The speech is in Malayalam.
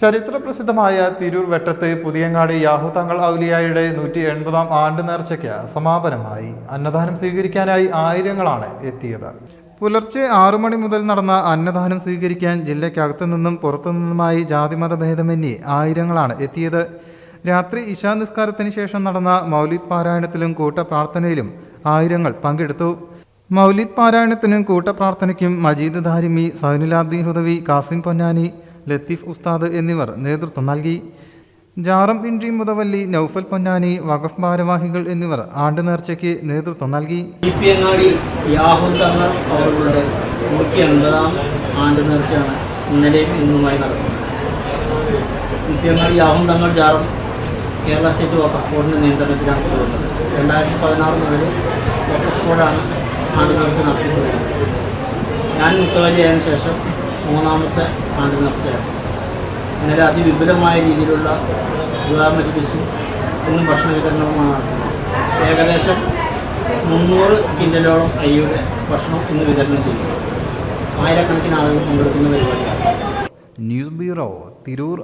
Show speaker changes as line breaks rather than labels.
ചരിത്രപ്രസിദ്ധമായ തിരൂർ വെട്ടത്ത് പുതിയങ്ങാടി യാഹുതങ്ങൾ ഔലിയായുടെ നൂറ്റി എൺപതാം ആണ്ട് നേർച്ചയ്ക്ക് സമാപനമായി. അന്നദാനം സ്വീകരിക്കാനായി ആയിരങ്ങളാണ് എത്തിയത്. പുലർച്ചെ ആറു മണി മുതൽ നടന്ന അന്നദാനം സ്വീകരിക്കാൻ ജില്ലയ്ക്കകത്തു നിന്നും പുറത്തു നിന്നുമായി ജാതിമത ഭേദമന്യേ ആയിരങ്ങളാണ് എത്തിയത്. രാത്രി ഇശാ നിസ്കാരത്തിന് ശേഷം നടന്ന മൗലിദ് പാരായണത്തിലും കൂട്ടപ്രാർത്ഥനയിലും ആയിരങ്ങൾ പങ്കെടുത്തു. മൗലിദ് പാരായണത്തിനും കൂട്ടപ്രാർത്ഥനയ്ക്കും മജീദ് ധാരിമി സൈനുലാബ്ദി ഹുദവി കാസിം പൊന്നാനി ലത്തീഫ് ഉസ്താദ് എന്നിവർ നേതൃത്വം നൽകി. ജാറം ഇൻട്രി മുതവല്ലി നൌഫൽ പൊന്നാനി വഖഫ് ഭാരവാഹികൾ എന്നിവർ ആണ്ട് നേർച്ചയ്ക്ക് നേതൃത്വം നൽകി.
കേരള സ്റ്റേറ്റ് വക്കഫ് ബോർഡിന്റെ നിയന്ത്രണത്തിലാണ് പോകുന്നത്. രണ്ടായിരത്തി പതിനാറ് മുതൽ വക്കഫ് ബോർഡാണ് ആണ്ട് ഞാൻ മുത്തവലിയായതിനു ശേഷം മൂന്നാമത്തെ ആണ്ട് നിർത്തുകയാണ് ഇന്നലെ അതിവിപുലമായ രീതിയിലുള്ള മജ്ലിസും ഇന്നും ഭക്ഷണ വിതരണവുമാണ് നടത്തുന്നത് ഏകദേശം മുന്നൂറ് കിൻഡലോളം അരിയുടെ ഭക്ഷണം ഇന്ന് വിതരണം ചെയ്തു ആയിരക്കണക്കിന് ആളുകൾ പങ്കെടുക്കുന്ന പരിപാടിയാണ്.
News bureau Tirur